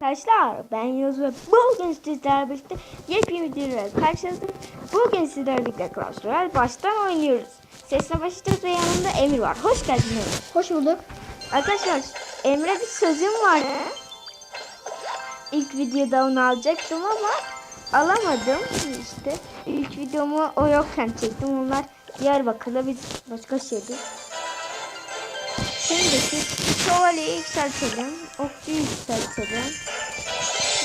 Arkadaşlar ben Yunus ve bugün sizlerle birlikte yepyeni videoyla karşınızdayım. Bugün sizlerle birlikte Clash Royale baştan oynuyoruz. Sesle başlayacağız ve yanımda Emir var. Hoş geldin Emir. Hoş bulduk. Arkadaşlar Emre bir sözüm vardı. İlk videoda onu alacaktım ama alamadım işte. İlk videomu o yokken çektim. Onlar Diyarbakır'da biz başka şeydi. Şimdi siz şövalyeyi yükseltelim. Okçuyu yükseltelim.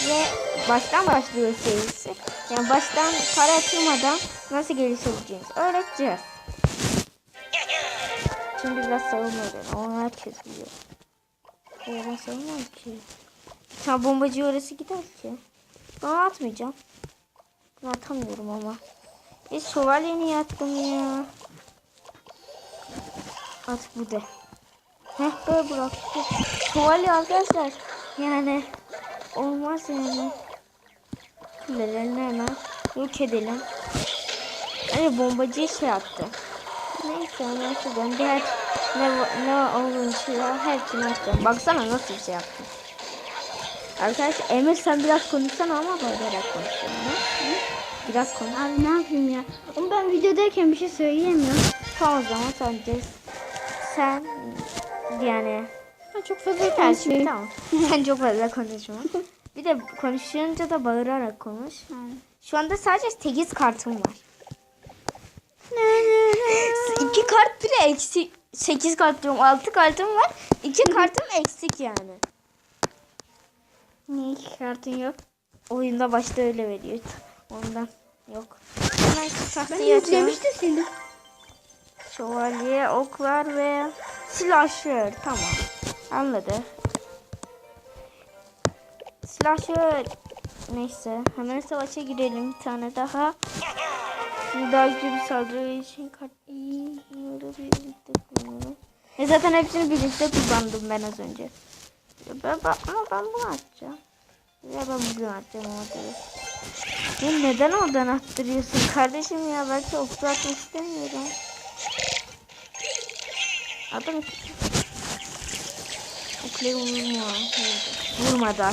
Ve baştan başlıyor serisi. Yani baştan para atılmadan nasıl gelişebileceğinizi öğreteceğiz. Şimdi biraz savunma öğrenelim. Onu herkes biliyor. O ben savunmam ki. Tam bombacı orası gider ki. Ben atmayacağım. Ben atamıyorum ama. E şövalye niye attım ya? At bu de. Heh böyle bıraktı. Şövalye arkadaşlar. Yani olmaz yani. Kulelerini hemen yok edelim. Hani bombacıyı şey attı. Neyse neyse ben diğer ne, ne ya hepsini açacağım. Baksana nasıl bir şey yaptım. Arkadaş Emir sen biraz konuşsana ama bağırarak konuşuyorsun. Biraz konuş. Abi ne yapayım ya? Ama ben videodayken bir şey söyleyemiyorum. Tamam o zaman sen de sen yani Ben çok fazla Konuşuyor. konuşuyorum. Tamam. Sen çok fazla konuşma. Bir de konuşunca da bağırarak konuş. Şu anda sadece 8 kartım var. İki kart bile eksik. 8 kart diyorum. 6 kartım var. 2 kartım eksik yani. Niye iki kartın yok? Oyunda başta öyle veriyor. Ondan yok. Hemen şu tahtayı yüklemiştim seni. Şövalye, oklar ve slasher. Tamam. Anladı. Slasher. Neyse. Hemen savaşa girelim. Bir tane daha. Şimdi daha güçlü bir saldırı için kart... Bunları birlikte. E zaten hepsini birlikte kullandım ben az önce. Ben, ben, ama ben bunu atacağım. Ya ben bugün atacağım. Ya neden oradan attırıyorsun kardeşim ya? Belki oklu atmak istemiyorum. Adam oklayı vurma. Vurmadı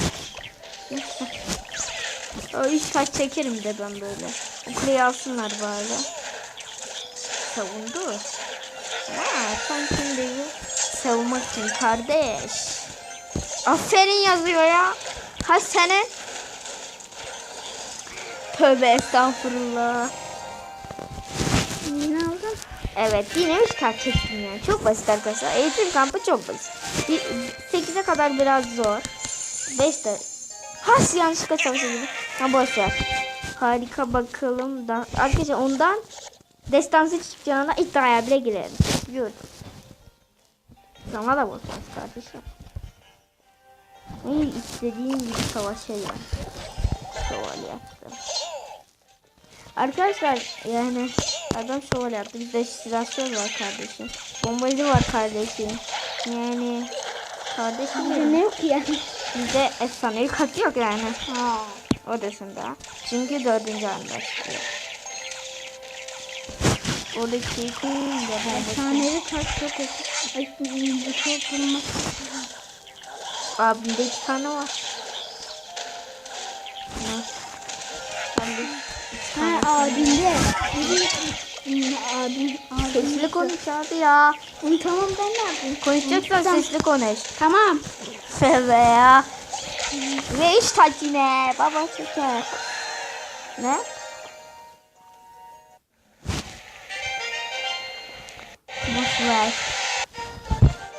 üç taş çekerim de ben böyle. Oklayı alsınlar bari. Savundu. Ha, sen şimdi savunmak için kardeş. Aferin yazıyor ya. Kaç sene? Tövbe estağfurullah. Evet 3 kart çektim yani. Çok basit arkadaşlar. Eğitim kampı çok basit. 8'e kadar biraz zor. 5 de. Has yanlışlıkla savaşa Ha boş ver. Harika bakalım da. Arkadaşlar ondan destansı çıkacağına iddiaya bile girelim. Biliyorum. Sana da bozmaz kardeşim. İyi istediğin gibi savaşayım. Şövalye yaptım. Arkadaşlar yani adam şövalye yaptı. Bizde silahşör var kardeşim. Bombacı var kardeşim. Yani kardeşim Bizde ne yok yani? Bizde efsanevi katı yok yani. Ha. Odasında. Çünkü dördüncü anda çıkıyor. Oradaki kum da bombacı. Efsanevi kart çok bu çok bulmak. Abimde iki tane var. Ne? Ben de. Ha abimde. Abim. Sesli konuş abi ya. Tamam ben ne yapayım? Konuşacaksan Tamam. sesli konuş. Tamam. Feve ya. Ve iş taç yine. Baba şeker. Ne? Boş ver.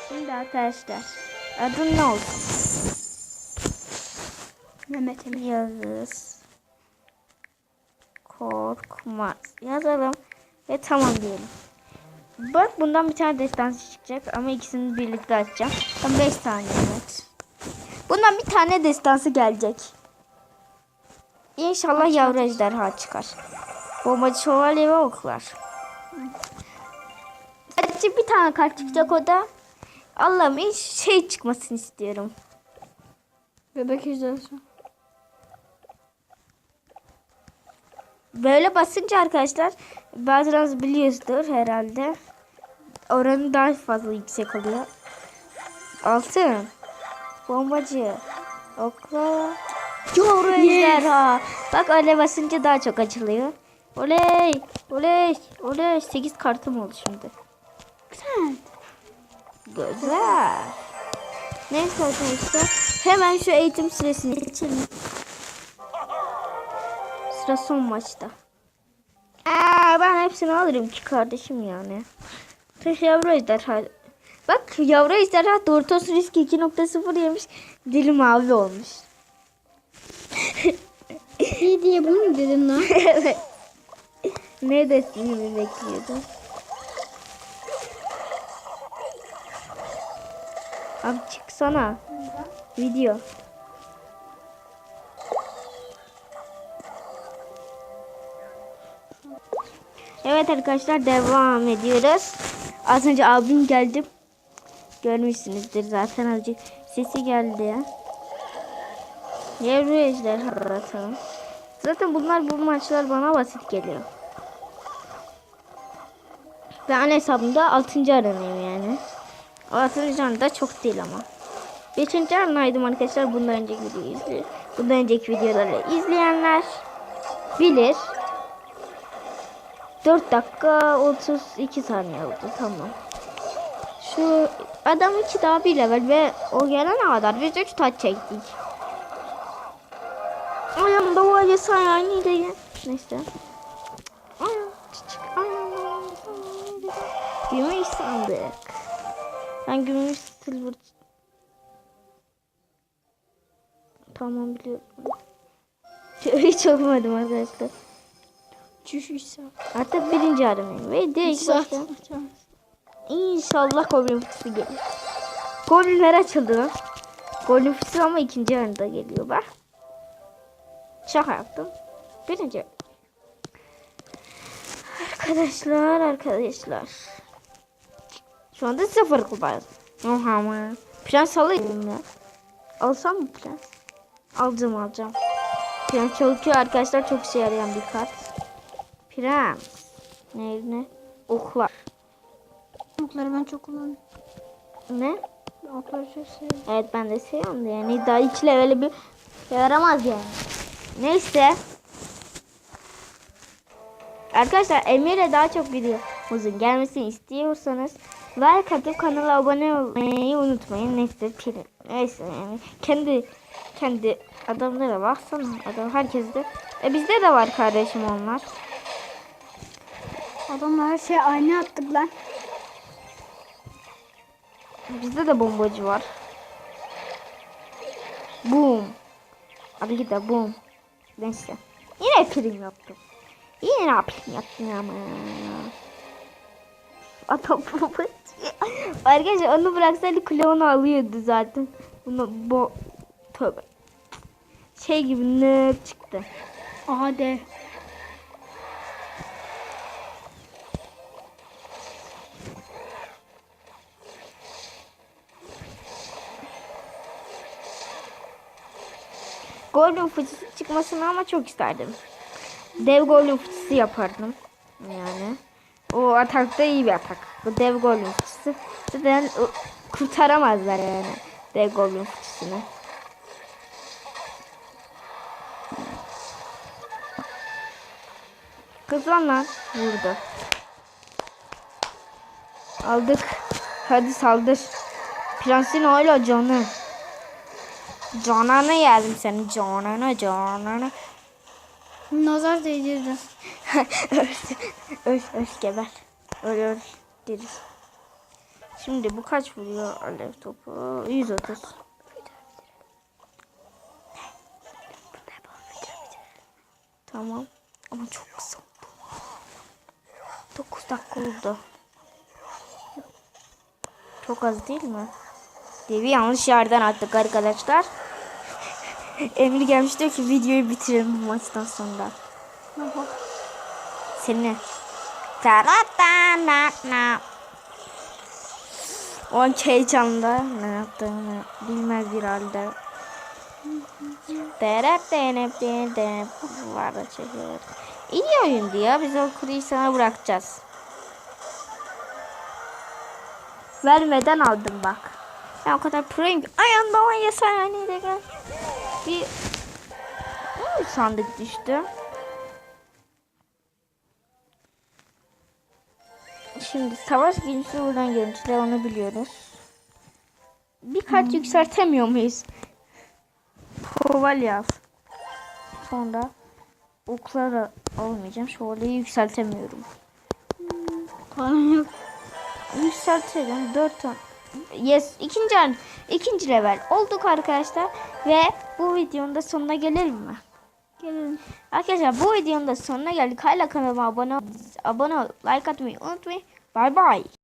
Şimdi arkadaşlar. Adın ne olsun? Mehmet Emin. Yağız. Korkmaz. Yazalım. Ve tamam diyelim. Bak bundan bir tane destansı çıkacak ama ikisini birlikte açacağım. Tam 5 saniye evet. Bundan bir tane destansı gelecek. İnşallah yavru ejderha çıkar. Bombacı şövalye ve oklar. Sadece bir tane kart çıkacak o da. Allah'ım hiç şey çıkmasını istiyorum. Bebek ejderhası. Böyle basınca arkadaşlar bazılarınız biliyordur herhalde. Oranı daha fazla yüksek oluyor. Altın. Bombacı. Okla. Yavru ejderha. Bak öyle basınca daha çok açılıyor. Oley. Oley. Oley. 8 kartım oldu şimdi. Güzel. Güzel. Neyse arkadaşlar. Hemen şu eğitim süresini geçelim. Sıra son maçta. Aa, ben hepsini alırım ki kardeşim yani. Tek yavru ejderha. Bak yavru ejderha Doritos Risk 2.0 yemiş. Dili mavi olmuş. İyi diye bunu mu dedim lan? evet. Ne desini bekliyordum. Abi çıksana. Video. Evet arkadaşlar devam ediyoruz. Az önce abim geldi. Görmüşsünüzdür zaten azıcık sesi geldi ya. Yavru ejderha. Zaten bunlar bu maçlar bana basit geliyor. Ben hesabımda 6. aranayım yani. 6. aranda çok değil ama. 5. aranaydım arkadaşlar bundan önceki videoyu izleyin. Bundan önceki videoları izleyenler bilir. 4 dakika 32 saniye oldu tamam. Şu adam iki daha bir level ve o gelene kadar biz 3 taç çektik. Ayağımda var ya sayani de ya. Neyse. Ayağım küçük ayağımda Gümüş sandık. Ben gümüş silver. Tamam biliyorum. Hiç okumadım arkadaşlar. Çüşüşse. Artık birinci aramayım. Ve direkt başta. İnşallah Goblin fıtısı gelir. Goblinler açıldı lan. Goblin fıtısı ama ikinci arada geliyor bak. Şaka yaptım. Birinci. Arkadaşlar arkadaşlar. Şu anda sıfır kupayız. Oha ama. Prens alayım ya. Alsam mı prens? Alacağım alacağım. Prens çok arkadaşlar çok işe yarayan bir kart. Prens. Ne ne? Oklar. Okları ben çok kullanıyorum. Ne? Okları çok seviyorum. Evet ben de seviyorum da yani daha iki leveli bir yaramaz yani. Neyse. Arkadaşlar Emir'e daha çok videomuzun gelmesini istiyorsanız like atıp kanala abone olmayı unutmayın. Neyse prim. Neyse yani kendi kendi adamlara baksana. Adam herkeste. E bizde de var kardeşim onlar. Adamlar her şeyi aynı attık lan. Bizde de bombacı var. Boom. Abi git de boom. Neyse. Yine prim yaptım. Yine ne prim yaptım ama. Adam bombacı. Arkadaşlar onu bıraksaydı klonu alıyordu zaten. Bunu bu tövbe. Şey gibi ne çıktı. Aha de. Golden fıçısı çıkmasını ama çok isterdim. Dev golden fıçısı yapardım. Yani. O atakta iyi bir atak. Bu dev golden fıçısı. Zaten kurtaramazlar yani. Dev golden fıçısını. Kızlan lan. Vurdu. Aldık. Hadi saldır. Prensin hala canı. Cananı yedim senin cananı cananı. Nazar değdirdi. öl öl geber. Öl öl deriz. Şimdi bu kaç vuruyor alev topu? 130. Tamam. Ama çok kısa oldu. 9 dakika oldu. Çok az değil mi? Devi yanlış yerden attık arkadaşlar. Emir gelmiş diyor ki videoyu bitirelim bu maçtan sonra. Seni. O an heyecanla ne yaptığını bilmez bir halde. Derep denep denep denep var da çekiyor. İyi oyundu ya. Biz o kuruyu sana bırakacağız. Vermeden aldım bak. Ben o kadar proyum ki. Ay anda ya sen hani de gel. Bir bir sandık düştü. Şimdi savaş güncüsü buradan görüntüler onu biliyoruz. Bir kart yükseltemiyor muyuz? Kovalyav. Sonra oklara almayacağım. Şövalyeyi yükseltemiyorum. Param yok. Yükseltelim. 4 tane. Yes. ikinci an, ikinci level olduk arkadaşlar. Ve bu videonun da sonuna gelelim mi? Gelin. Arkadaşlar bu videonun da sonuna geldik. Hala kanalıma abone abone ol, like atmayı unutmayın. Bye bye.